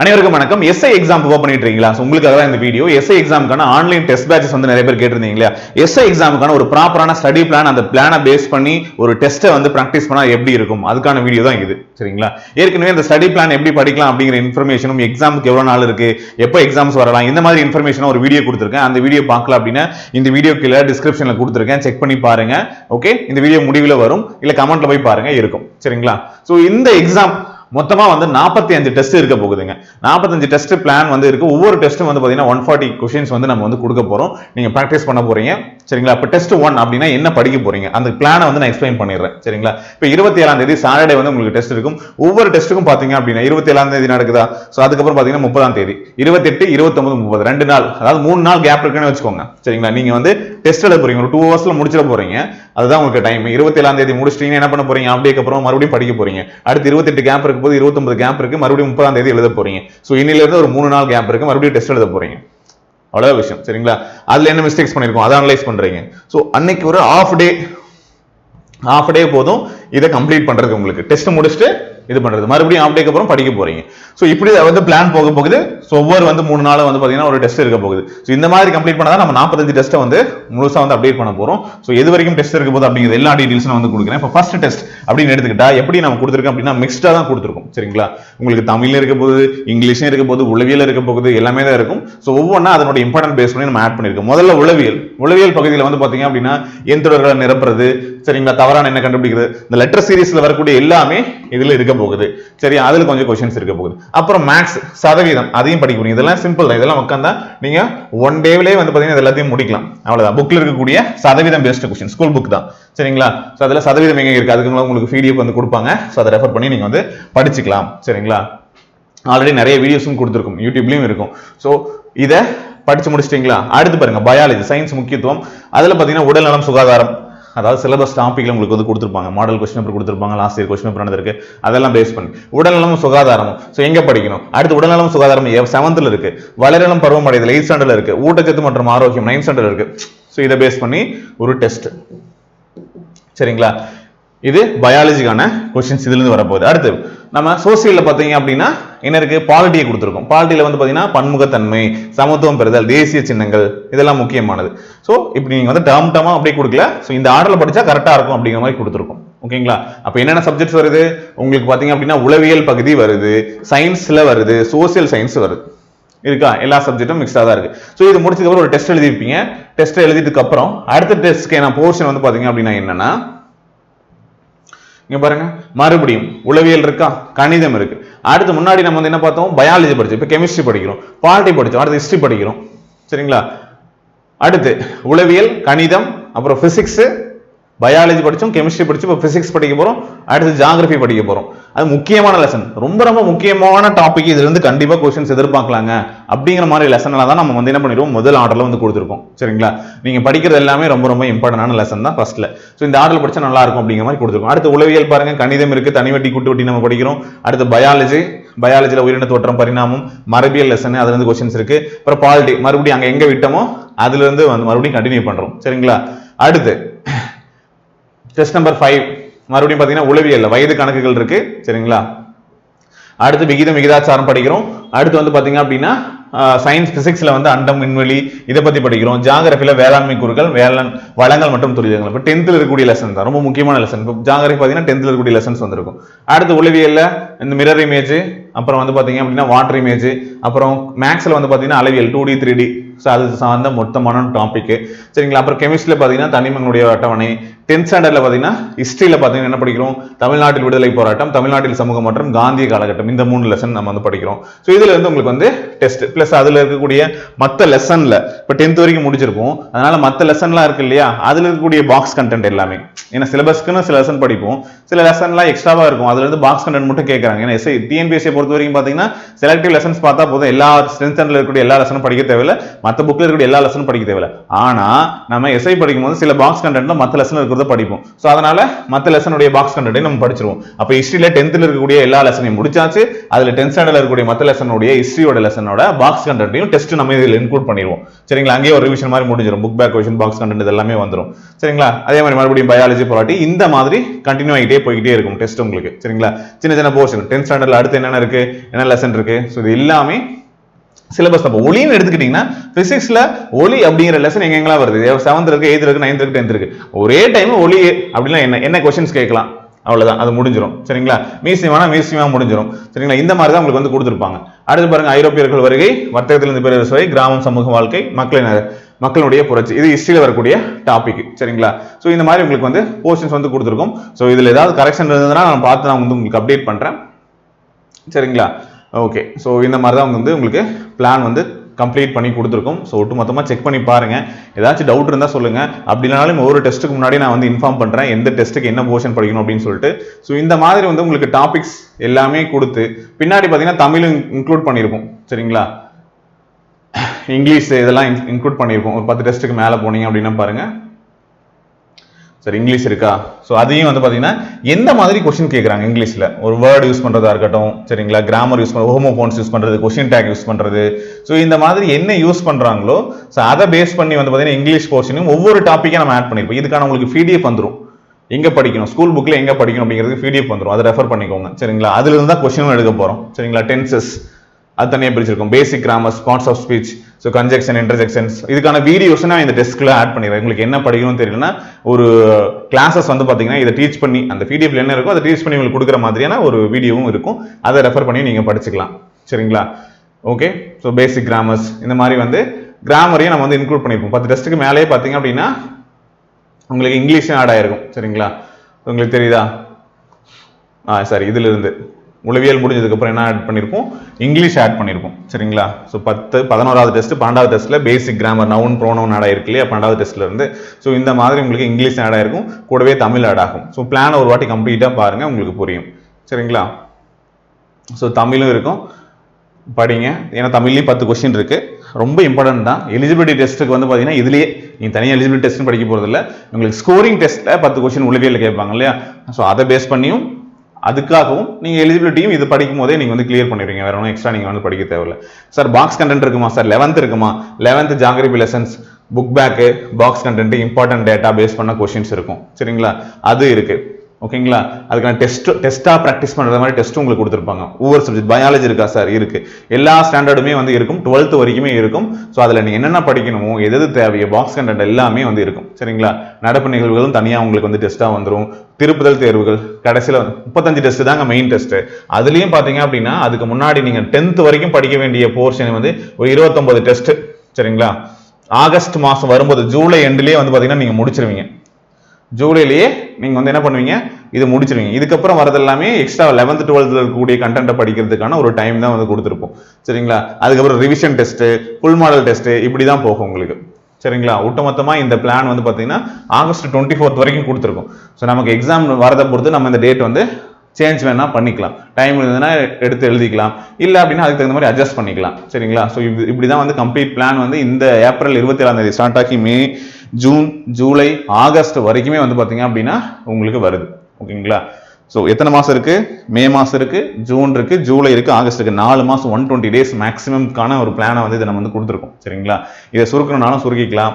அனைவருக்கும் வணக்கம். SI exam prepare பண்ணிட்டு இருக்கீங்களா? உங்களுக்காக தான் இந்த வீடியோ எஸ்ஐ எக்ஸாமுக்கான ஆன்லைன் டெஸ்ட் பேச்சஸ் வந்து நிறைய பேர் கேட்டிருந்தீங்க எஸ்ஐ எக்ஸாமுக்கான ஒரு ப்ராப்பரான ஸ்டடி பிளான் அந்த பிளானை பேஸ் பண்ணி ஒரு டெஸ்ட்டை வந்து ப்ராக்டிஸ் பண்ணா எப்படி இருக்கும்? அதுக்கான வீடியோ தான் இது. சரிங்களா? ஏற்கனவே அந்த ஸ்டடி பிளான் எப்படி படிக்கலாம் அப்படிங்கிற இன்ஃபர்மேஷனும் எக்ஸாமுக்கு எவ்வளவு நாள் இருக்கு? எப்போ எக்ஸாம்ஸ் வரலாம்? இந்த மாதிரி இன்ஃபர்மேஷன் ஒரு வீடியோ கொடுத்துருக்கேன். அந்த வீடியோ பார்க்கல அப்படின்னா இந்த வீடியோ கீழே டிஸ்கிரிப்ஷன்ல கொடுத்துருக்கேன். செக் பண்ணி பாருங்க. ஓகே இந்த வீடியோ முடிவில் வரும். இல்ல கமெண்ட்ல போய் பாருங்க. இருக்கும். சரிங்களா? ஸோ இந்த எக்ஸாம் மொத்தமாக வந்து 45 அஞ்சு டெஸ்ட் இருக்க போகுதுங்க. 45 டெஸ்ட் பிளான் வந்து இருக்குது ஒவ்வொரு டெஸ்ட்டும் வந்து பார்த்தீங்கன்னா ஒன் ஃபார்ட்டி கொஷின்ஸ் வந்து நம்ம வந்து கொடுக்க போகிறோம் நீங்கள் ப்ராக்டிஸ் பண்ண போகிறீங்க சரிங்களா? இப்போ டெஸ்ட் ஒன் அப்படின்னா என்ன படிக்க போறீங்க? அந்த பிளானை வந்து நான் எக்ஸ்பிளைன் பண்ணிடுறேன். சரிங்களா? இப்போ இருபத்தி ஏழாம் தேதி சாட்டர்டே வந்து உங்களுக்கு டெஸ்ட் இருக்கும். ஒவ்வொரு டெஸ்ட்டுக்கும் பார்த்தீங்க அப்படின்னா இருபத்தி ஏழாம் தேதி நடக்குதா? ஸோ அதுக்கப்புறம் பாத்தீங்கன்னா முப்பதாம் தேதி. இருபத்தெட்டு இருபத்தொன்பது முப்பது. ரெண்டு நாள். அதாவது மூணு நாள் கேப் இருக்குன்னு வச்சுக்கோங்க. சரிங்களா? நீங்கள் வந்து டெஸ்ட் எழுத போறீங்க. ஒரு டூ ஹவர்ஸ்ல முடிச்சிட போறீங்க. அதுதான் உங்களுக்கு டைம் இருபத்தி ஏழாம் தேதி முடிச்சிட்டீங்கன்னா என்ன பண்ண போறீங்க? அப்படியே அப்புறம் மறுபடியும் படிக்க போறீங்க. அடுத்து இருபத்தெட்டு கேப் இருக்கும் போது இருபத்தொன்பது கேப் இருக்கு. மறுபடியும் முப்பதாம் தேதி எழுத போறீங்க. ஸோ இன்னிலிருந்து ஒரு மூணு நாள் கேப் இருக்கு. மறுபடியும் டெஸ்ட் எழுத போறீங்க. அவ்வளவு விஷயம். சரிங்களா? அதுல என்ன மிஸ்டேக்ஸ் பண்ணிருக்கோம்? அதை அனலைஸ் பண்றீங்க. ஸோ அன்னைக்கு ஒரு ஆஃப் டே ஆஃப் டே போதும் இதை கம்ப்ளீட் பண்றது உங்களுக்கு. டெஸ்ட் முடிச்சுட்டு இது பண்றது. மறுபடியும் ஆஃப் டேக்கு அப்புறம் படிக்க போறீங்க. ஸோ இப்படி வந்து பிளான் போக போகுது. ஸோ ஒவ்வொரு வந்து மூணு நாள் வந்து பார்த்தீங்கன்னா ஒரு டெஸ்ட் இருக்க போகுது. ஸோ இந்த மாதிரி கம்ப்ளீட் பண்ணா நம்ம நாற்பத்தஞ்சு டெஸ்ட்டை வந்து முழுசாக வந்து அப்டேட் பண்ண போறோம். ஸோ எது வரைக்கும் டெஸ்ட் இருக்க போது அப்படிங்கிற எல்லா டீடைல்ஸ் நான் வந்து கொடுக்குறேன். இப்போ ஃபர்ஸ்ட் டெஸ்ட் அப்படின்னு எடுத்துக்கிட்டா எப்படி நம்ம கொடுத்துருக்கோம் அப்படின்னா மிக்ஸ்டாக தான் கொடுத்துருக்கோம். சரிங்களா? உங்களுக்கு தமிழ்ல இருக்க போது இங்கிலீஷும் இருக்க போது உளவியல் இருக்க போகுது எல்லாமே தான் இருக்கும். ஸோ ஒவ்வொன்றா அதனோட இம்பார்ட்டன்ட் பேஸ் பண்ணி நம்ம ஆட் பண்ணியிருக்கோம் முதல்ல உளவியல். உளவியல் பகுதியில் வந்து பார்த்தீங்க அப்படின்னா என் தொடர்களை நிரப்புறது சரிங்களா? தவறான என்ன கண்டுபிடிக்கிறது. இந்த லெட்டர் சீரீஸில் வரக்கூடிய எல்லாமே இதில் இருக்க போகுது சரி அதுல கொஞ்சம் கொஸ்டின்ஸ் இருக்க போகுது அப்புறம் மேக்ஸ் சதவீதம் அதையும் படிக்க முடியும். இதெல்லாம் சிம்பிள் தான். இதெல்லாம் உட்காந்தா நீங்க ஒன் டேவிலே வந்து பாத்தீங்கன்னா எல்லாத்தையும் முடிக்கலாம். அவ்வளவுதான். புக்ல இருக்கக்கூடிய சதவீதம் பேஸ்ட் கொஸ்டின் ஸ்கூல் புக் தான். சரிங்களா? ஸோ அதுல சதவீதம் எங்க இருக்கு? அதுக்கு உங்களுக்கு பிடிஎஃப் வந்து கொடுப்பாங்க. ஸோ அதை ரெஃபர் பண்ணி நீங்க வந்து படிச்சுக்கலாம். சரிங்களா? ஆல்ரெடி நிறைய வீடியோஸும் கொடுத்துருக்கும். யூடியூப்லயும் இருக்கும். ஸோ இதை படிச்சு முடிச்சிட்டீங்களா? அடுத்து பாருங்க பயாலஜி சயின்ஸ் முக்கியத்துவம். அதுல பாத்தீங்கன்னா உடல்நலம் சுகாதாரம் அதாவது சிலபஸ் டாப்பிக்கில் உங்களுக்கு வந்து கொடுத்துருப்பாங்க. மாடல் கொஸ்டின் பேப்பர் கொடுத்துருப்பாங்க. லாஸ்ட் இயர் கொஸ்டின் பேப்பர் நடந்திருக்கு. அதெல்லாம் பேஸ் பண்ணி. உடல்நலமும் சுகாதாரமும். ஸோ எங்கே படிக்கணும்? அடுத்து உடல்நலம் சுகாதாரம் செவன்த்தில் இருக்குது வளரினம் பருவம் அடைதல் எயிட் ஸ்டாண்டர்டில் இருக்குது ஊட்டச்சத்து மற்றும் ஆரோக்கியம் நைன்த் ஸ்டாண்டர்ட் இருக்குது ஸோ இதை பேஸ் பண்ணி ஒரு டெஸ்ட் சரிங்களா? இது பயாலஜிக்கான கொஸ்டின்ஸ் இதுலேருந்து வரப்போகுது. அடுத்து நம்ம சோசியலில் பார்த்தீங்க அப்படின்னா என்ன இருக்கு? பாலிட்டியை கொடுத்துருக்கோம். பாலிட்டியில் வந்து பார்த்தீங்கன்னா பன்முகத்தன்மை சமத்துவம் பெறுதல் தேசிய சின்னங்கள் இதெல்லாம் முக்கியமானது. ஸோ இப்படி நீங்கள் வந்து டேர்ம் டேர்மா அப்படியே கொடுக்கல. ஸோ இந்த ஆர்டரில் படித்தா கரெக்டாக இருக்கும் அப்படிங்கிற மாதிரி கொடுத்துருக்கோம். ஓகேங்களா? அப்போ என்னென்ன சப்ஜெக்ட்ஸ் வருது? உங்களுக்கு பார்த்தீங்க அப்படின்னா உளவியல் பகுதி வருது சயின்ஸில் வருது சோசியல் சயின்ஸ் வருது. இருக்கா? எல்லா சப்ஜெக்ட்டும் மிக்ஸ்டாக தான் இருக்குது ஸோ இது முடிச்சதுக்கப்புறம் ஒரு டெஸ்ட் எழுதிருப்பீங்க. டெஸ்ட் எழுதிட்டு அப்புறம் அடுத்த டெஸ்ட்க்கான போர்ஷன் வந்து பார்த்தீங்க அப்படின்னா என்னன்னா இங்க பாருங்க மறுபடியும் உளவியல் இருக்கா? கணிதம் இருக்கு. அடுத்து முன்னாடி நம்ம வந்து என்ன பார்த்தோம்? பயாலஜி படிச்சோம். இப்போ கெமிஸ்ட்ரி படிக்கிறோம். பாலிட்டி படிச்சோம். அடுத்து ஹிஸ்டரி படிக்கிறோம். சரிங்களா? அடுத்து உளவியல் கணிதம் அப்புறம் பிசிக்ஸ் பயாலஜி படித்தோம் கெமிஸ்ட்ரி படிச்சு இப்போ ஃபிசிக்ஸ் படிக்க போகிறோம் அடுத்து ஜாகிரபி படிக்க போகிறோம் அது முக்கியமான லெசன் ரொம்ப ரொம்ப முக்கியமான டாபிக் இதுலேருந்து கண்டிப்பாக கொஸ்டின்ஸ் எதிர்பார்க்கலாங்க. அப்படிங்கிற மாதிரி லெசன்ல தான் நம்ம வந்து என்ன பண்ணிடுவோம் முதல் ஆர்டரில் வந்து கொடுத்துருக்கோம். சரிங்களா? நீங்கள் படிக்கிறது எல்லாமே ரொம்ப ரொம்ப இம்பார்ட்டன்டான லெசன் தான் ஃபஸ்ட்டில் ஸோ இந்த ஆர்டர் படித்தா நல்லா இருக்கும் அப்படிங்கிற மாதிரி கொடுத்துருக்கோம். அடுத்து உளவியல் பாருங்கள் கணிதம் இருக்கு. தனிவட்டி கூட்டு வட்டி நம்ம படிக்கிறோம். அடுத்து பயாலஜி பயாலஜியில் உயிரின தோற்றம் பரிணாமம் மரபியல் லெசன் அதுலேருந்து கொஸ்டின்ஸ் இருக்குது அப்புறம் பாலிட்டி மறுபடியும் அங்கே எங்கே விட்டோமோ அதுலேருந்து வந்து மறுபடியும் கண்டினியூ பண்ணுறோம் சரிங்களா? அடுத்து டெஸ்ட் நம்பர் ஃபைவ் மறுபடியும் பார்த்தீங்கன்னா உளவியல் வயது கணக்குகள் இருக்கு. சரிங்களா? அடுத்து விகிதம் விகிதாச்சாரம் படிக்கிறோம். அடுத்து வந்து பார்த்தீங்க அப்படின்னா சயின்ஸ் பிசிக்ஸில் வந்து அண்டம் விண்வெளி இதை பற்றி படிக்கிறோம். ஜாகிரபியில் வேளாண்மை கூறுகள் வேளாண் வளங்கள் மற்றும் துரிதங்கள். இப்போ டென்த்தில் இருக்கக்கூடிய லெசன் தான். ரொம்ப முக்கியமான லெசன் இப்போ ஜாகிரபி பார்த்தீங்கன்னா டென்த்தில் இருக்கக்கூடிய லெசன்ஸ் வந்திருக்கும். அடுத்து உளவியலில் இந்த மிரர் இமேஜ் அப்புறம் வந்து பார்த்தீங்க அப்படின்னா வாட்டர் இமேஜ் அப்புறம் மேக்ஸில் வந்து பார்த்தீங்கன்னா அளவியல் two D three D so அது சார்ந்த மொத்தமான டாப்பிக்கு சரிங்களா? அப்புறம் கெமிஸ்ட்ரியில் பார்த்தீங்கன்னா தனிமங்களுடைய அட்டவணை. டென்த் ஸ்டாண்டர்டில் பார்த்தீங்கன்னா ஹிஸ்ட்ரியில் பார்த்தீங்கன்னா என்ன படிக்கிறோம்? தமிழ்நாட்டில் விடுதலை போராட்டம் தமிழ்நாட்டில் சமூகம் மற்றும் காந்திய காலகட்டம். இந்த மூணு லெசன் நம்ம வந்து படிக்கிறோம். ஸோ இதுல இருந்து உங்களுக்கு வந்து டெஸ்ட் ப்ளஸ் அதுல இருக்கக்கூடிய மற்ற லெசன்ல இப்போ டென்த் வரைக்கும் முடிச்சிருப்போம். அதனால மற்ற லெசன்லாம் இருக்கு இல்லையா? அதுல இருக்கக்கூடிய பாக்ஸ் கண்டென்ட் எல்லாமே. ஏன்னா சிலபஸ்க்குன்னு சில லெசன் படிப்போம். சில லெசன்லாம் எக்ஸ்ட்ராவா இருக்கும். அதில் இருந்து பாக்ஸ் கண்டென்ட் மட்டும் கேட்கறாங்க ஏன்னா எஸ்ஐ டிஎன்பிஎஸ்சியை பொறுத்த வரைக்கும் பார்த்தீங்கன்னா செலக்டிவ் லெசன்ஸ் பார்த்தா போதும். எல்லா ஸ்ட்ரென்த் இருக்கக்கூடிய எல்லா லெசனும் படிக்க தேவையில்லை. மற்ற புக்கில் இருக்கிற எல்லா லெசனும் படிக்க தேவையில்ல. ஆனால் நம்ம எஸ்ஐ படிக்கும் போது சில பாக்ஸ் கண்டென்ட்ல மற்ற லெசன் இருக்கிறத படிப்போம். ஸோ அதனால மற்ற லெசனுடைய பாக்ஸ் கண்டென்ட்டை நம்ம படிச்சிருவோம். அப்போ ஹிஸ்ட்ரியில் டென்த்தில் இருக்கக்கூடிய எல்லா லெசனையும் முடிச்சாச்சு. அதில் டென்த் ஸ்டாண்டர்ட்ல இருக்கக்கூடிய மற்ற லெசனுடைய ஹிஸ்ட்ரியோட லெசனோட பாக்ஸ் கண்டென்ட்டையும் டெஸ்ட் நம்ம இதில் இன்க்ளூட் பண்ணிடுவோம். சரிங்களா? அங்கேயே ஒரு ரிவிஷன் மாதிரி முடிஞ்சிடும் book back question box content எல்லாமே வந்துடும் சரிங்களா? அதே மாதிரி மறுபடியும் பயாலஜி பொலாட்டி இந்த மாதிரி கண்டினியூ ஆகிட்டே போய்கிட்டே இருக்கும் டெஸ்ட் உங்களுக்கு. சரிங்களா? சின்ன சின்ன போர்ஷன் டென்த் ஸ்டாண்டர்டில் அடுத்து என்னென்ன இருக்கு? என்ன லெசன் இருக்கு? ஸோ இது எல்லாமே சிலபஸ் அப்போ ஒளின்னு எடுத்துக்கிட்டீங்கன்னா பிசிக்ஸ்ல ஒளி அப்படிங்கிற லெசன் எங்கெங்கெல்லாம் வருது? செவன்த் இருக்கு எயித் இருக்கு நைன்த் இருக்கு டென்த் இருக்கு. ஒரே டைம் ஒளி அப்படின்னா என்ன என்ன கொஸ்டின்ஸ் கேட்கலாம்? அவ்வளவுதான் அது முடிஞ்சிடும் சரிங்களா? மியூசியமானா மியூசியமா முடிஞ்சிடும் சரிங்களா? இந்த மாதிரி தான் உங்களுக்கு வந்து கொடுத்துருப்பாங்க. அடுத்து பாருங்க ஐரோப்பியர்கள் வருகை வர்த்தகத்திலிருந்து பேரரசு வரை கிராமம் சமூக வாழ்க்கை மக்களின் மக்களுடைய புரட்சி. இது ஹிஸ்டரியில் வரக்கூடிய டாபிக் சரிங்களா? ஸோ இந்த மாதிரி உங்களுக்கு வந்து போர்ஷன்ஸ் வந்து கொடுத்துருக்கோம். ஸோ இதில் ஏதாவது கரெக்ஷன் இருந்ததுன்னா நான் பார்த்து நான் வந்து உங்களுக்கு அப்டேட் பண்ணுறேன் சரிங்களா? ஓகே ஸோ இந்த மாதிரி தான் வந்து உங்களுக்கு பிளான் வந்து கம்ப்ளீட் பண்ணி கொடுத்துருக்கோம். ஸோ ஒட்டு மொத்தமாக செக் பண்ணி பாருங்கள் ஏதாச்சும் டவுட் இருந்தால் சொல்லுங்கள் அப்படி இல்லைனாலும் ஒவ்வொரு டெஸ்ட்டுக்கு முன்னாடி நான் வந்து இன்ஃபார்ம் பண்ணுறேன் எந்த டெஸ்ட்டுக்கு என்ன போர்ஷன் படிக்கணும் அப்படின்னு சொல்லிட்டு. ஸோ இந்த மாதிரி வந்து உங்களுக்கு டாபிக்ஸ் எல்லாமே கொடுத்து பின்னாடி பார்த்தீங்கன்னா தமிழும் இன்க்ளூட் பண்ணியிருக்கோம் சரிங்களா? இங்கிலீஷ் இதெல்லாம் இன்க்ளூட் பண்ணியிருக்கோம் ஒரு பத்து டெஸ்ட்டுக்கு மேலே போனீங்க அப்படின்னா பாருங்க. சரி இங்கிலீஷ் இருக்கா? ஸோ அதையும் வந்து பார்த்தீங்கன்னா எந்த மாதிரி கொஷின் கேட்குறாங்க இங்கிலீஷில் ஒரு வேர்டு யூஸ் பண்ணுறதா இருக்கட்டும் சரிங்களா? கிராமர் யூஸ் பண்ண ஹோமோ ஃபோன்ஸ் யூஸ் பண்ணுறது கொஷின் டேக் யூஸ் பண்ணுறது ஸோ இந்த மாதிரி என்ன யூஸ் பண்ணுறாங்களோ ஸோ அதை பேஸ் பண்ணி வந்து பார்த்தீங்கன்னா இங்கிலீஷ் போர்ஷனையும் ஒவ்வொரு டாப்பிக்காக நம்ம ஆட் பண்ணியிருப்போம் இதுக்கான உங்களுக்கு பிடிஎஃப் வந்துடும் எங்கே படிக்கணும்? ஸ்கூல் புக்கில் எங்கே படிக்கணும் அப்படிங்கிறது பிடிஎஃப் வந்துடும் அதை ரெஃபர் பண்ணிக்கோங்க சரிங்களா? அதுலேருந்து தான் கொஷினும் எடுக்க போகிறோம் சரிங்களா? டென்சஸ் அது தனியாக பிரிச்சிருக்கும். Basic grammar parts of speech so conjunction interjections இதுக்கான வீடியோஸ் நான் இந்த டெஸ்க்கில் ஆட் பண்ணிடுறேன் உங்களுக்கு என்ன படிக்கணும்னு தெரியலனா ஒரு கிளாஸஸ் வந்து பார்த்தீங்கன்னா இதை டீச் பண்ணி அந்த பிடிஎஃப்ல என்ன இருக்கோ அதை டீச் பண்ணி உங்களுக்கு கொடுக்குற மாதிரியான ஒரு வீடியோவும் இருக்கும். அதை ரெஃபர் பண்ணி நீங்கள் படிச்சுக்கலாம். சரிங்களா? ஓகே ஸோ பேசிக் கிராமர்ஸ் இந்த மாதிரி வந்து கிராமரையும் நம்ம வந்து இன்க்ளூட் பண்ணியிருப்போம் பத்து டெஸ்ட்டுக்கு மேலேயே பார்த்தீங்க அப்படின்னா உங்களுக்கு இங்கிலீஷும் ஆட் ஆயிருக்கும். சரிங்களா? உங்களுக்கு தெரியுதா? ஆ சரி. இதுல இருந்து. உளவியல் முடிஞ்சதுக்கப்புறம் என்ன ஆட் பண்ணியிருக்கோம் இங்கிலீஷ் ஆட் பண்ணியிருக்கோம் சரிங்களா? ஸோ பத்து பதினோராவது டெஸ்ட் பன்னெண்டாவது டெஸ்ட்டில் basic grammar noun pronoun add ஆயிருக்கு இல்லையா? பன்னெண்டாவது டெஸ்ட்லேருந்து ஸோ இந்த மாதிரி உங்களுக்கு இங்கிலீஷ் ஆட் ஆயிருக்கும். கூடவே தமிழ் ஆட் ஆகும். ஸோ பிளான் ஒரு வாட்டி கம்ப்ளீட்டாக பாருங்கள் உங்களுக்கு புரியும். சரிங்களா? ஸோ தமிழும் இருக்கும். படிங்க. ஏன்னா தமிழ்லேயும் பத்து கொஸ்டின் இருக்குது ரொம்ப இம்பார்ட்டன்ட் தான். எலிஜிபிலிட்டி டெஸ்ட்டுக்கு வந்து பார்த்தீங்கன்னா இதுலேயே நீ தனியாக எலிஜிபிலிட்டி டெஸ்ட்னு படிக்க போகிறதில்ல உங்களுக்கு ஸ்கோரிங் டெஸ்ட்டில் பத்து கொஸ்டின் உளவியல் கேட்பாங்க இல்லையா? ஸோ அதை பேஸ் பண்ணியும் அதுக்காகவும் நீங்கள் எலிஜிபிலிட்டியும் இது படிக்கும் போதே நீங்கள் வந்து கிளியர் பண்ணிடுவீங்க. வேற ஒன்றும் எக்ஸ்ட்ரா நீங்கள் வந்து படிக்க தேவையில்ல. சார் பாக்ஸ் கண்டென்ட் இருக்குமா? சார் லெவன்த் இருக்குமா? Eleventh geography lessons book back box content important data base பண்ண கொஷின்ஸ் இருக்கும். சரிங்களா? அது இருக்கு. ஓகேங்களா? அதுக்கான டெஸ்ட் டெஸ்ட்டாக ப்ராக்டிஸ் பண்ணுற மாதிரி டெஸ்ட் உங்களுக்கு கொடுத்துருப்பாங்க. ஒவ்வொரு சப்ஜெக்ட் பயாலஜி இருக்கா சார் இருக்குது எல்லா ஸ்டாண்டர்டுமே வந்து இருக்கும். டுவெல்த் வரைக்குமே இருக்கும். ஸோ அதில் நீங்கள் என்னென்ன படிக்கணுமோ எது எது தேவையோ பாக்ஸ் கண்டென்ட் எல்லாமே வந்து இருக்கும். சரிங்களா? நடப்பு நிகழ்வுகளும் தனியாக உங்களுக்கு வந்து டெஸ்ட்டாக வந்துடும் திருப்புதல் தேர்வுகள் கடைசியில் முப்பத்தஞ்சு டெஸ்ட் தாங்க மெயின் டெஸ்ட்டு அதுலேயும் பார்த்தீங்க அப்படின்னா அதுக்கு முன்னாடி நீங்கள் டென்த் வரைக்கும் படிக்க வேண்டிய போர்ஷன் வந்து ஒரு இருபத்தொம்பது டெஸ்ட்டு சரிங்களா? ஆகஸ்ட் மாதம் வரும்போது ஜூலை எண்ட்லேயே வந்து பார்த்தீங்கன்னா நீங்கள் முடிச்சிருவீங்க. ஜூலைலேயே நீங்கள் வந்து என்ன பண்ணுவீங்க? இது முடிச்சிருவீங்க. இதுக்கப்புறம் வரது எல்லாமே எக்ஸ்ட்ரா லெவன்த் டுவெல்த்தில் இருக்கக்கூடிய கண்டென்ட்டை படிக்கிறதுக்கான ஒரு டைம் தான் வந்து கொடுத்துருப்போம். சரிங்களா? அதுக்கப்புறம் revision test full model test இப்படி தான் போகும் உங்களுக்கு. சரிங்களா? ஒட்டுமொத்தமாக இந்த பிளான் வந்து பார்த்தீங்கன்னா ஆகஸ்ட் டுவெண்ட்டி ஃபோர்த் வரைக்கும் கொடுத்துருக்கோம். ஸோ நமக்கு எக்ஸாம் வரதை பொறுத்து நம்ம இந்த டேட் வந்து சேஞ்ச் வேணால் பண்ணிக்கலாம். டைம் இருந்ததுன்னா எடுத்து எழுதிக்கலாம். இல்லை அப்படின்னா அதுக்கு தகுந்த மாதிரி அட்ஜஸ்ட் பண்ணிக்கலாம். சரிங்களா? ஸோ இது இப்படி தான் வந்து கம்ப்ளீட் பிளான் வந்து இந்த ஏப்ரல் இருபத்தி ஏழாம் தேதி ஸ்டார்ட் ஆகி மே ஜூன் ஜூலை ஆகஸ்ட் வரைக்குமே வந்து பார்த்தீங்க அப்படின்னா உங்களுக்கு வருது. ஓகேங்களா? ஸோ எத்தனை மாதம் இருக்குது மே மாதம் இருக்குது ஜூன் இருக்குது ஜூலை இருக்குது ஆகஸ்ட் இருக்குது நாலு மாதம் ஒன் டுவெண்ட்டி டேஸ் மேக்ஸிமம்க்கான ஒரு பிளானை வந்து இதை நம்ம வந்து கொடுத்துருக்கோம். சரிங்களா? இதை சுருக்கணும்னாலும் சுருக்கிக்கலாம்.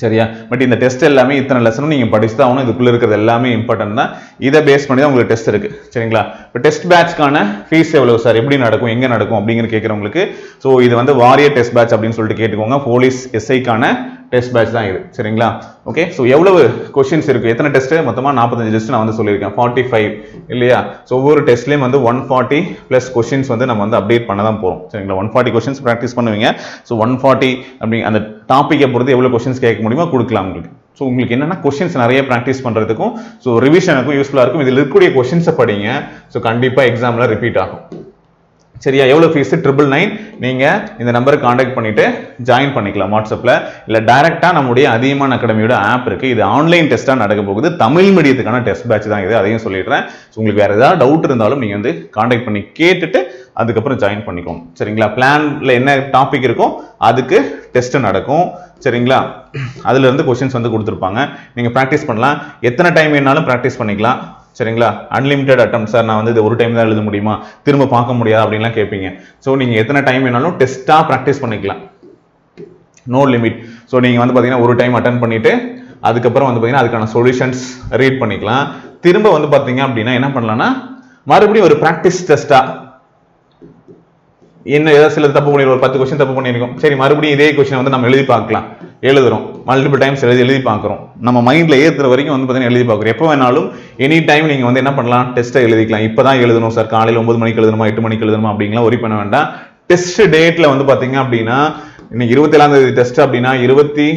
சரியா? பட் இந்த டெஸ்ட் எல்லாமே இத்தனை லெசனும் நீங்கள் படிச்சு தான் ஆகணும் இதுக்குள்ள இருக்கிறது எல்லாமே இம்பார்ட்டன்ட் தான். இதை பேஸ் பண்ணி தான் உங்களுக்கு டெஸ்ட் இருக்கு. சரிங்களா? இப்போ டெஸ்ட் பேட்ச்க்கான ஃபீஸ் எவ்வளவு சார் எப்படி நடக்கும்? எங்கே நடக்கும்? அப்படிங்கிற கேட்குறவங்களுக்கு. ஸோ இது வந்து வாரியர் டெஸ்ட் பேட்ச் அப்படின்னு சொல்லிட்டு கேட்டுக்கோங்க. போலீஸ் எஸ்ஐக்கான டெஸ்ட் பேட்ச் தான் இது. சரிங்களா? ஓகே ஸோ எவ்வளவு கொஷின்ஸ் இருக்கு? எத்தனை டெஸ்ட் மொத்தமாக நாற்பத்தஞ்சு டெஸ்ட் நான் வந்து சொல்லியிருக்கேன். ஃபார்ட்டி ஃபைவ் இல்லையா? ஸோ ஒவ்வொரு டெஸ்ட்லேயும் வந்து ஒன் ஃபார்ட்டி ப்ளஸ் கொஷின்ஸ் வந்து நம்ம வந்து அப்டேட் பண்ண தான் போகிறோம் சரிங்களா? ஒன் ஃபார்ட்டி கொஷின்ஸ் ப்ராக்டிஸ் பண்ணுவீங்க. ஸோ ஒன் ஃபார்ட்டி அப்படி அந்த டாப்பிக்கை பொறுத்து எவ்வளோ கொஷின்ஸ் கேட்க முடியுமோ கொடுக்கலாம் உங்களுக்கு. ஸோ உங்களுக்கு என்னென்னா கொஷின்ஸ் நிறைய ப்ராக்டிஸ் பண்ணுறதுக்கும் ஸோ ரிவிஷனுக்கும் யூஸ்ஃபுல்லாக இருக்கும். இதில் இருக்கக்கூடிய கொஷின்ஸை படிங்க. ஸோ கண்டிப்பாக எக்ஸாமில் ரிப்பீட் ஆகும். சரியா? எவ்வளோ ஃபீஸு ட்ரிபிள் நைன் நீங்கள் இந்த நம்பருக்கு காண்டாக்ட் பண்ணிவிட்டு ஜாயின் பண்ணிக்கலாம் வாட்ஸ்அப்பில் இல்லை டைரெக்டாக நம்முடைய அதிகமான அகாடமியோட ஆப் இருக்குது இது ஆன்லைன் டெஸ்ட்டாக நடக்க போகுது. தமிழ் மீடியத்துக்கான டெஸ்ட் பேட்ச் தான் இது. அதையும் சொல்லிடுறேன். உங்களுக்கு வேறு ஏதாவது டவுட் இருந்தாலும் நீங்கள் வந்து காண்டாக்ட் பண்ணி கேட்டுட்டு அதுக்கப்புறம் ஜாயின் பண்ணிக்கோம் சரிங்களா? பிளானில் என்ன டாபிக் இருக்கோ அதுக்கு டெஸ்ட் நடக்கும். சரிங்களா? அதுலேருந்து கொஷின்ஸ் கொஸ்டின்ஸ் வந்து கொடுத்துருப்பாங்க. நீங்கள் ப்ராக்டிஸ் பண்ணலாம். எத்தனை டைம் வேணாலும் ப்ராக்டிஸ் பண்ணிக்கலாம். சரிங்களா? அன்லிமிட்டெட் அட்டம் சார் நான் வந்து இது ஒரு டைம் தான் எழுத முடியுமா? திரும்ப பார்க்க முடியாது அப்படின்லாம் கேட்பீங்க. ஸோ நீங்கள் எத்தனை டைம் வேணாலும் டெஸ்ட்டாக ப்ராக்டிஸ் பண்ணிக்கலாம். நோ லிமிட் ஸோ நீங்கள் வந்து பார்த்தீங்கன்னா ஒரு டைம் அட்டன் பண்ணிவிட்டு அதுக்கப்புறம் வந்து பார்த்தீங்கன்னா அதுக்கான சொல்யூஷன்ஸ் ரீட் பண்ணிக்கலாம். திரும்ப வந்து பார்த்தீங்க அப்படின்னா என்ன பண்ணலாம்னா மறுபடியும் ஒரு ப்ராக்டிஸ் டெஸ்ட்டாக என்ன ஏதாவது சில தப்பு பண்ணிருக்கோம் ஒரு பத்து கொஸ்டின் தப்பு பண்ணியிருக்கோம். சரி மறுபடியும் இதே கொஸ்டின் வந்து நம்ம எழுதி பார்க்கலாம். எழுதுறோம். மல்டிபிள் டைம்ஸ் எழுதி எழுதி பார்க்குறோம். நம்ம மைண்டில் ஏற்றுற வரைக்கும் வந்து பார்த்தீங்கன்னா எழுதி பார்க்குறோம். எப்போ வேணாலும் எனி டைம் நீங்கள் வந்து என்ன பண்ணலாம்? டெஸ்ட்டை எழுதிக்கலாம். இப்போ தான் எழுதணும் சார் காலையில் ஒன்பது மணிக்கு எழுதணுமா எட்டு மணிக்கு எழுதணுமா அப்படிங்கலாம் ஒரி பண்ண வேண்டாம். டெஸ்ட் டேட்டில் வந்து பார்த்தீங்க அப்படின்னா இன்னைக்கு இருபத்தேழாம் தேதி டெஸ்ட் அப்படின்னா இருபத்தி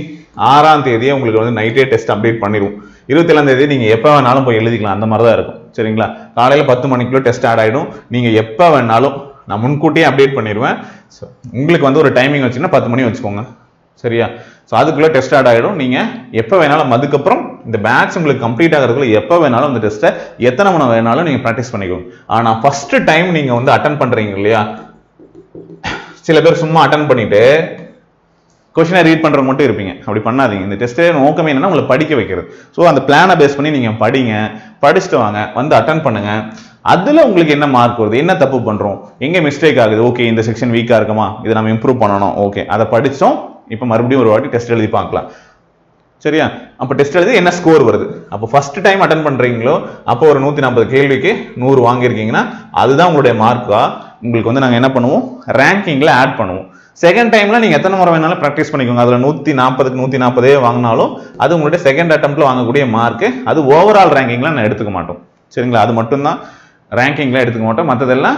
ஆறாம் தேதியே உங்களுக்கு வந்து நைட்டே டெஸ்ட் அப்டேட் பண்ணிடுவோம் இருபத்தேழாம் தேதி நீங்கள் எப்போ வேணாலும் போய் எழுதிக்கலாம். அந்த மாதிரி தான் இருக்கும். சரிங்களா? காலையில் பத்து மணிக்குள்ளே டெஸ்ட் ஆட் ஆகிடும் நீங்கள் எப்போ வேணாலும் நான் முன்கூட்டியே அப்டேட் பண்ணிடுவேன் ஸோ உங்களுக்கு வந்து ஒரு டைமிங் வச்சுன்னா பத்து மணி வச்சுக்கோங்க. சரியா? ஸோ அதுக்குள்ளே டெஸ்ட் ஆட் ஆகிடும் நீங்கள் எப்போ வேணாலும் அதுக்கப்புறம் இந்த பேட்ச் உங்களுக்கு கம்ப்ளீட் ஆகிறதுக்குள்ள எப்போ வேணாலும் அந்த டெஸ்ட்டை எத்தனை மணி வேணாலும் நீங்கள் ப்ராக்டிஸ் பண்ணிக்கோங்க. ஆனால் ஃபஸ்ட்டு டைம் நீங்கள் வந்து அட்டன் பண்ணுறீங்க இல்லையா? சில பேர் சும்மா அட்டன் பண்ணிவிட்டு கொஸ்டினை ரீட் பண்ணுறது மட்டும் இருப்பீங்க. அப்படி பண்ணாதீங்க. இந்த டெஸ்ட்டே நோக்கமே என்னன்னா உங்களை படிக்க வைக்கிறது. ஸோ அந்த பிளானை பேஸ் பண்ணி நீங்கள் படிங்க. படிச்சுட்டு வாங்க. வந்து அட்டன் பண்ணுங்க. அதில் உங்களுக்கு என்ன மார்க் வருது? என்ன தப்பு பண்ணுறோம் எங்கே மிஸ்டேக் ஆகுது? ஓகே இந்த செக்ஷன் வீக்காக இருக்குமா? இதை நம்ம இம்ப்ரூவ் பண்ணணும். ஓகே அதை படித்தோம் இப்போ மறுபடியும் ஒரு வாட்டி டெஸ்ட் எழுதி பார்க்கலாம். சரியா? அப்போ டெஸ்ட் எழுதி என்ன ஸ்கோர் வருது? அப்போ ஃபர்ஸ்ட் டைம் அட்டன் பண்ணுறீங்களோ அப்போ ஒரு நூற்றி நாற்பது கேள்விக்கு நூறு வாங்கியிருக்கீங்கன்னா அதுதான் உங்களுடைய மார்க்காக உங்களுக்கு வந்து நாங்கள் என்ன பண்ணுவோம்? ரேங்கிங்கில் ஆட் பண்ணுவோம். செகண்ட் டைமில் நீங்கள் எத்தனை முறை வேணாலும் ப்ராக்டிஸ் பண்ணிக்கோங்க. அதில் நூற்றி நாற்பதுக்கு நூற்றி நாற்பதே வாங்கினாலும் அது உங்களுடைய செகண்ட் அட்டம்ப்ட்ல வாங்கக்கூடிய மார்க் அது ஓவரால் ரேங்கிங்கில் நான் எடுத்துக்க மாட்டோம். சரிங்களா? அது மட்டும்தான் ரேங்கிங்லாம் எடுத்துக்க மாட்டோம். மற்றதெல்லாம்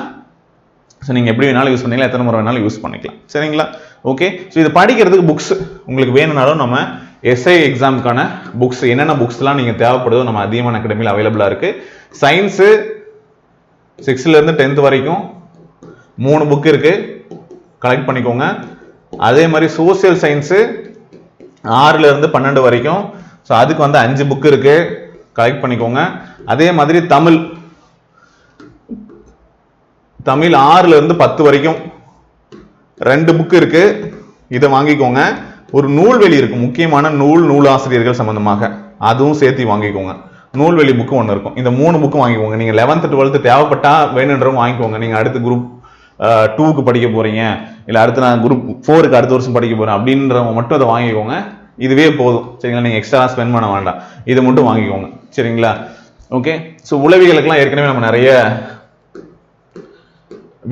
ஸோ நீங்கள் எப்படி வேணாலும் யூஸ் பண்ணிக்கலாம் எத்தனை முறை வேணாலும் யூஸ் பண்ணிக்கலாம். சரிங்களா? ஓகே ஸோ இது படிக்கிறதுக்கு புக்ஸ் உங்களுக்கு வேணும்னாலும் நம்ம எஸ்ஐ எக்ஸாமுக்கான புக்ஸ் என்னென்ன புக்ஸ்லாம் நீங்கள் தேவைப்படுதோ நம்ம அதிகமான அகாடமியில் அவைலபிளாக இருக்குது சயின்ஸு சிக்ஸ்த்துலேருந்து டென்த் வரைக்கும் மூணு புக் இருக்குது கலெக்ட் பண்ணிக்கோங்க. அதே மாதிரி சோசியல் சயின்ஸு ஆறுலேருந்து பன்னெண்டு வரைக்கும். ஸோ அதுக்கு வந்து அஞ்சு புக் இருக்கு. கலெக்ட் பண்ணிக்கோங்க. அதே மாதிரி தமிழ். தமிழ் ஆறுலேருந்து பத்து வரைக்கும். ரெண்டு புக் இருக்கு. இதை வாங்கிக்கோங்க. ஒரு நூல்வெளி இருக்கும் முக்கியமான நூல் நூலாசிரியர்கள் சம்மந்தமாக அதுவும் சேர்த்து வாங்கிக்கோங்க. நூல்வெளி புக்கு ஒன்று இருக்கும். இந்த மூணு புக்கு வாங்கிக்கோங்க. நீங்கள் லெவன்த்து டுவெல்த்து தேவைப்பட்டா வேணுன்றவங்க வாங்கிக்கோங்க. நீங்கள் அடுத்து குரூப் டூக்கு படிக்க போகிறீங்க இல்லை அடுத்து நான் குரூப் ஃபோருக்கு அடுத்த வருஷம் படிக்க போகிறேன் அப்படின்றவங்க மட்டும் அதை வாங்கிக்கோங்க. இதுவே போதும். சரிங்களா? நீங்கள் எக்ஸ்ட்ரா ஸ்பெண்ட் பண்ண வேண்டாம். இதை மட்டும் வாங்கிக்கோங்க. சரிங்களா? ஓகே ஸோ உளவிகளுக்கெல்லாம் ஏற்கனவே நம்ம நிறைய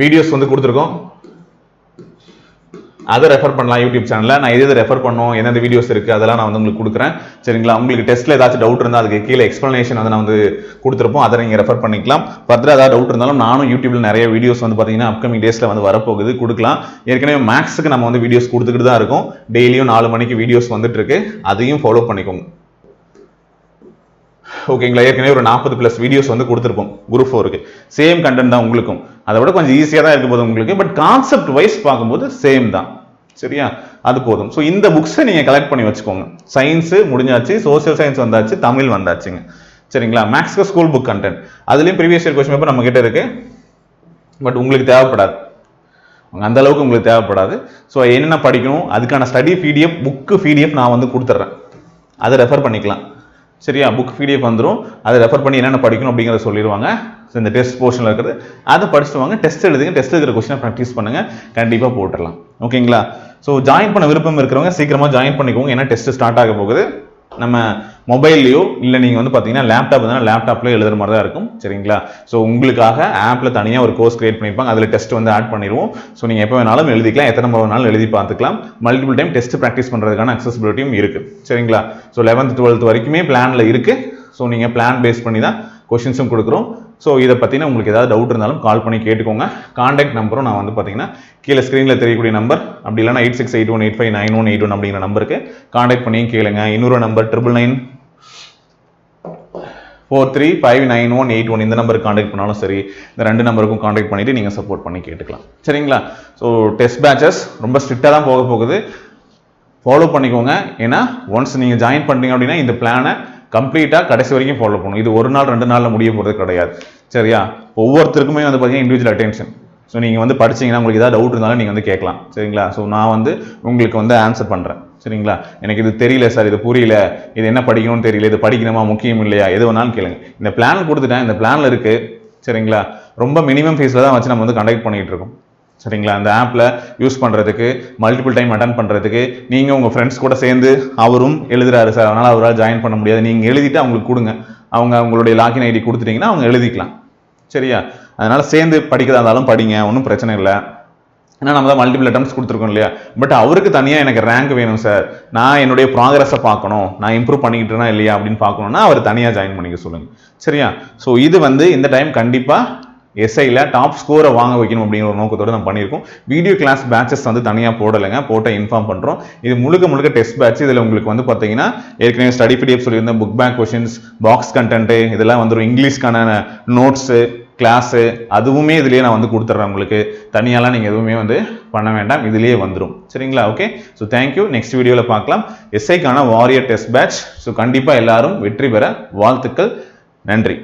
வீடியோஸ் வந்து கொடுத்துருக்கோம். அதை ரெஃபர் பண்ணலாம் யூடியூப் சேனலில் நான் எது ரெஃபர் பண்ணோம் எந்தெந்த வீடியோஸ் இருக்குது அதெல்லாம் நான் வந்து உங்களுக்கு கொடுக்குறேன். சரிங்களா? உங்களுக்கு டெஸ்ட்டில் ஏதாச்சும் டவுட் இருந்தால் அதுக்கு கீழே எக்ஸ்ப்ளனேஷன் அதை நான் வந்து கொடுத்துருப்போம். அதை நீங்கள் ரெஃபர் பண்ணிக்கலாம். ஃபர்தர் ஏதாவது டவுட் இருந்தாலும் நானும் யூடியூப்ல நிறைய வீடியோஸ் வந்து பார்த்தீங்கன்னா அப்கமிங் டேஸில் வந்து வரப்போகுது. கொடுக்கலாம். ஏற்கனவே மேக்ஸுக்கு நம்ம வந்து வீடியோஸ் கொடுத்துக்கிட்டு தான் இருக்கோம். டெய்லியும் நாலு மணிக்கு வீடியோஸ் வந்துட்டுருக்கு அதையும் ஃபாலோ பண்ணிக்கோங்க. ஓகேங்களா ஏற்கனவே ஒரு நாற்பது ப்ளஸ் வீடியோஸ் வந்து கொடுத்துருப்போம். குரூப் ஃபோருக்கு சேம் கண்டென்ட் தான் உங்களுக்கும். அதை விட கொஞ்சம் ஈஸியாக தான் இருக்க போதும் உங்களுக்கு. பட் கான்செப்ட் வைஸ் பார்க்கும்போது சேம் தான். சரியா? அது போதும். ஸோ இந்த புக்ஸை நீங்கள் கலெக்ட் பண்ணி வச்சுக்கோங்க. சயின்ஸு முடிஞ்சாச்சு சோஷியல் சயின்ஸ் வந்தாச்சு தமிழ் வந்தாச்சுங்க. சரிங்களா? மேக்ஸ்க்கு ஸ்கூல் புக் கண்டென்ட் அதுலேயும் ப்ரீவியஸ் இயர் கொஸ்டின் பேப்பர் நம்ம கிட்ட இருக்கு. பட் உங்களுக்கு தேவைப்படாது. அந்த அளவுக்கு உங்களுக்கு தேவைப்படாது. ஸோ என்னென்ன படிக்கணும் அதுக்கான ஸ்டடி பிடிஎஃப் புக்கு பிடிஎஃப் நான் வந்து கொடுத்துட்றேன். அதை ரெஃபர் பண்ணிக்கலாம். சரியா? புக் பிடிஎஃப் வந்துடும் அதை ரெஃபர் பண்ணி என்னென்ன படிக்கணும் அப்படிங்கிறத சொல்லிடுவாங்க. ஸோ இந்த டெஸ்ட் போர்ஷனில் இருக்கிறது. அதை படிச்சுட்டு வாங்க. டெஸ்ட் எழுதுங்க. டெஸ்ட் இருக்கிற கொஸ்டினை ப்ராக்டிஸ் பண்ணுங்க. கண்டிப்பாக போட்டுடலாம். ஓகேங்களா ஸோ ஜாயின் பண்ண விருப்பம் இருக்கிறவங்க சீக்கிரமாக ஜாயின் பண்ணிக்கோங்க. ஏன்னா டெஸ்ட் ஸ்டார்ட் ஆக போகுது. நம்ம மொபைல்லையோ இல்லை நீங்கள் வந்து பார்த்தீங்கன்னா லேப்டாப் இருந்தால் லேப்டாப்லேயோ எழுதுற மாதிரி தான் இருக்கும். சரிங்களா? ஸோ உங்களுக்காக ஆப்பில் தனியாக ஒரு கோர்ஸ் கிரியேட் பண்ணியிருப்பாங்க. அதில் டெஸ்ட் வந்து ஆட் பண்ணிடுவோம். ஸோ நீங்கள் எப்போ வேணாலும் எழுதிக்கலாம். எத்தனை முறை வேணாலும் எழுதி பார்த்துக்கலாம். மல்டிபிள் டைம் டெஸ்ட் ப்ராக்டிஸ் பண்ணுறதுக்கான அக்சசிபிலிட்டியும் இருக்குது சரிங்களா? ஸோ லெவன்த் டுவெல்த் வரைக்குமே பிளானில் இருக்குது ஸோ நீங்கள் பிளான் பேஸ் பண்ணி தான் கொஷின்ஸும் கொடுக்குறோம். ஸோ இதை பற்றின உங்களுக்கு ஏதாவது டவுட் இருந்தாலும் கால் பண்ணி கேட்டுக்கோங்க. காண்டாக்ட் நம்பரும் நான் வந்து பார்த்தீங்கன்னா கீழே ஸ்க்ரீனில் தெரியக்கூடிய நம்பர் அப்படி இல்லைனா eight six eight one eight five nine one eight one அப்படிங்கிற நம்பருக்கு காண்டாக்ட் பண்ணி கேளுங்க. இன்னொரு number triple nine four three five nine one eight one இந்த நம்பருக்கு காண்டாக்ட் பண்ணாலும் சரி இந்த ரெண்டு நம்பருக்கும் காண்டாக்ட் பண்ணிட்டு நீங்கள் சப்போர்ட் பண்ணி கேட்டுக்கலாம். சரிங்களா? ஸோ டெஸ்ட் பேச்சஸ் ரொம்ப ஸ்ட்ரிக்டாக தான் போக போகுது. ஃபாலோ பண்ணிக்கோங்க. ஏன்னா ஒன்ஸ் நீங்கள் ஜாயின் பண்ணிட்டீங்க அப்படின்னா இந்த பிளானை கம்ப்ளீட்டாக கடைசி வரைக்கும் ஃபாலோ பண்ணணும். இது ஒரு நாள் ரெண்டு நாளில் முடிய போகிறது கிடையாது. சரியா? ஒவ்வொருத்தருக்குமே வந்து பார்த்தீங்கன்னா இண்டிவிஜுவல் அட்டென்ஷன் ஸோ நீங்கள் வந்து படிச்சீங்கன்னா உங்களுக்கு ஏதாவது டவுட் இருந்தாலும் நீங்கள் வந்து கேட்கலாம். சரிங்களா? ஸோ நான் வந்து உங்களுக்கு வந்து ஆன்சர் பண்ணுறேன் சரிங்களா? எனக்கு இது தெரியல சார் இது புரியல. இது என்ன படிக்கணும்னு தெரியல இது படிக்கணுமா முக்கியம் இல்லையா எது வேணாலும் கேளுங்க. இந்த பிளான் கொடுத்துட்டேன் இந்த பிளானில் இருக்குது சரிங்களா? ரொம்ப மினிமம் ஃபீஸில் தான் வச்சு நம்ம வந்து கண்டக்ட் பண்ணிகிட்டு இருக்கோம். சரிங்களா? அந்த ஆப்பில் யூஸ் பண்ணுறதுக்கு மல்டிபிள் டைம் அட்டன் பண்ணுறதுக்கு நீங்கள் உங்கள் ஃப்ரெண்ட்ஸ் கூட சேர்ந்து அவரும் எழுதுறாரு சார் அதனால் அவரால் ஜாயின் பண்ண முடியாது. நீங்கள் எழுதிட்டு அவங்களுக்கு கொடுங்க. அவங்க அவங்களுடைய லாகின் ஐடி கொடுத்துட்டீங்கன்னா அவங்க எழுதிக்கலாம். சரியா? அதனால் சேர்ந்து படிக்கிறதா இருந்தாலும் படிங்க. ஒன்றும் பிரச்சனை இல்லை. ஏன்னா நம்ம தான் மல்டிபிள் அட்டம்ஸ் கொடுத்துருக்கோம் இல்லையா? பட் அவருக்கு தனியாக எனக்கு ரேங்க் வேணும் சார் நான் என்னுடைய ப்ராக்ரஸை பார்க்கணும். நான் இம்ப்ரூவ் பண்ணிக்கிட்டேனா இல்லையா அப்படின்னு பார்க்கணும்னா அவர் தனியாக ஜாயின் பண்ணிக்க சொல்லுங்கள் சரியா? ஸோ இது வந்து இந்த டைம் கண்டிப்பாக எஸ்ஐயில் டாப் ஸ்கோரை வாங்க வைக்கணும் அப்படிங்கிற ஒரு நோக்கத்தோட நம்ம பண்ணியிருக்கோம். வீடியோ கிளாஸ் பேட்சஸ் வந்து தனியாக போடலைங்க. போட்ட இன்ஃபார்ம் பண்ணுறோம் இது முழுக்க முழுக்க டெஸ்ட் பேட்ச் இதில் உங்களுக்கு வந்து பார்த்தீங்கன்னா ஏற்கனவே ஸ்டடி பிடிஎஃப் சொல்லியிருந்தேன். Book back questions box content இதெல்லாம் வந்துடும் இங்கிலீஷ்க்கான நோட்ஸு கிளாஸு அதுவுமே இதுலேயே நான் வந்து கொடுத்துட்றேன் உங்களுக்கு. தனியாலாம் நீங்கள் எதுவுமே வந்து பண்ண வேண்டாம். இதுலேயே வந்துடும் சரிங்களா? ஓகே ஸோ தேங்க்யூ நெக்ஸ்ட் வீடியோவில் பார்க்கலாம். எஸ்ஐக்கான வாரியர் டெஸ்ட் பேட்ச் ஸோ கண்டிப்பாக எல்லாரும் வெற்றி பெற வாழ்த்துக்கள். நன்றி.